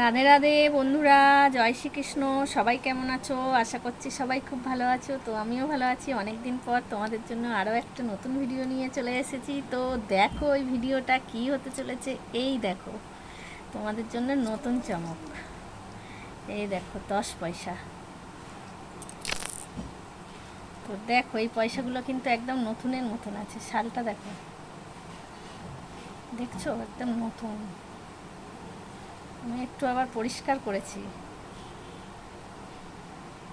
রাধে রাধে বন্ধুরা, জয় শ্রীকৃষ্ণ, সবাই কেমন আছো? আশা করছি সবাই খুব ভালো আছো। তো আমিও ভালো আছি। অনেক দিন পর তোমাদের জন্য আরও একটা নতুন ভিডিও নিয়ে চলে এসেছি। তো দেখো ওই ভিডিওটা কি হতে চলেছে? এই দেখো, তোমাদের জন্য নতুন চমক। এই দেখো, দশ পয়সা। তো দেখো, এই পয়সাগুলো কিন্তু একদম নতুনের মতন আছে। শালটা দেখো। দেখছ? একদম নতুন। একটু আবার পরিষ্কার করেছি।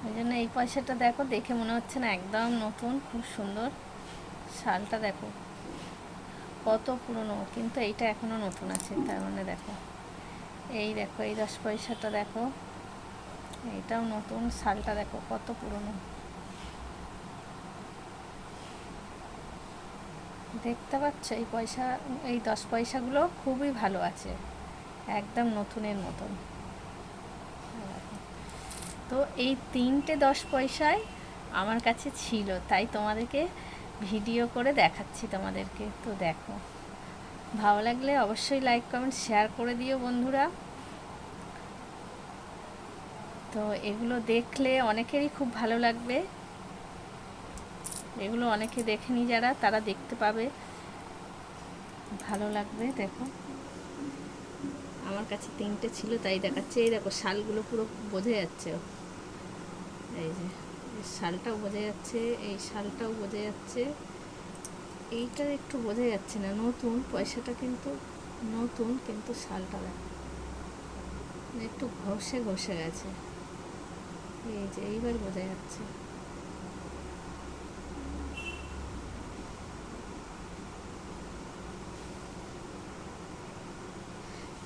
ওই জন্য এই পয়সাটা দেখো, দেখে মনে হচ্ছে না একদম নতুন, খুব সুন্দর। শালটা দেখো, কত পুরনো, কিন্তু এইটা এখনও নতুন আছে, তার মানে দেখো। এই দেখো, এই দশ পয়সাটা দেখো, এইটাও নতুন, শালটা দেখো, কত পুরনো। দেখতে পাচ্ছ, এই পয়সা, এই দশ পয়সাগুলো খুবই ভালো আছে। একদম নতুনের মতন। তো এই তিনটে দশ পয়সায় আমার কাছে ছিল, তাই তোমাদেরকে ভিডিও করে দেখাচ্ছি তোমাদেরকে। তো দেখো, ভালো লাগলে অবশ্যই লাইক কমেন্ট শেয়ার করে দিও বন্ধুরা। তো এগুলো দেখলে অনেকেরই খুব ভালো লাগবে। এগুলো অনেকে দেখেনি যারা, তারা দেখতে পাবে। ভালো লাগবে, দেখো। আমার কাছে তিনটে ছিল, তাই দেখাচ্ছে। এই দেখো, শালগুলো পুরো বোঝা যাচ্ছে। এই যে শালটাও বোঝা যাচ্ছে, এই শালটাও বোঝা যাচ্ছে। এইটা একটু বোঝা যাচ্ছে না, নতুন, পয়সাটা কিন্তু নতুন, কিন্তু শালটা একটু ঘষে ঘষে গেছে। এই যে, এইবার বোঝা যাচ্ছে।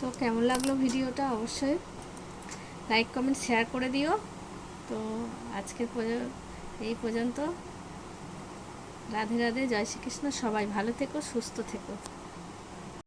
তো কেমন লাগল ভিডিওটা? অবশ্যই লাইক কমেন্ট শেয়ার করে দিও। তো আজকে এই পর্যন্ত। রাধে রাধে, জয় শ্রীকৃষ্ণ। সবাই ভালো থেকো, সুস্থ থেকো।